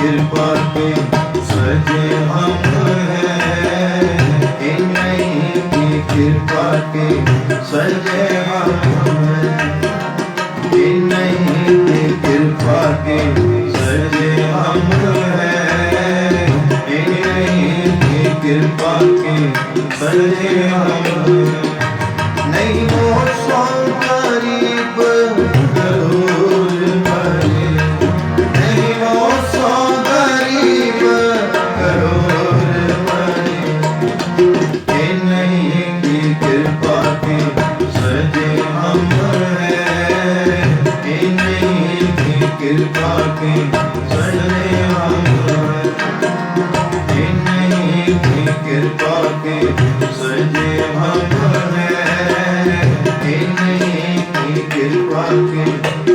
ਕਿਰਪਾ ਤੇ ਸਜੇ ਹਮ ਹੈ। ਇਹ ਨਹੀਂ ਕਿ ਕਿਰਪਾ ਤੇ ਸਜੇ ਹਮ ਹੈ। ਇਹ ਨਹੀਂ ਕਿ ਕਿਰਪਾ ਤੇ ਸਜੇ ਹਮ ਹੈ। ਇਹ ਨਹੀਂ ਕਿ ਕਿਰਪਾ ਤੇ ਸਜੇ ਹਮ ਹੈ। ਕਿਰਪਾ ਕੇ ਚੜਨੇ ਆਵਾਂ ਜਿਨੇ ਦੀ ਕਿਰਪਾ ਕੇ ਸਜੇ ਹਮ ਹੈ। ਜਿਨੇ ਦੀ ਕਿਰਪਾ ਕੇ